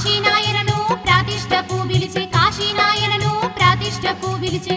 కాశీనాయనను ప్రతిష్టకు పిలిచి కాశీనాయనను ప్రతిష్టకు పిలిచి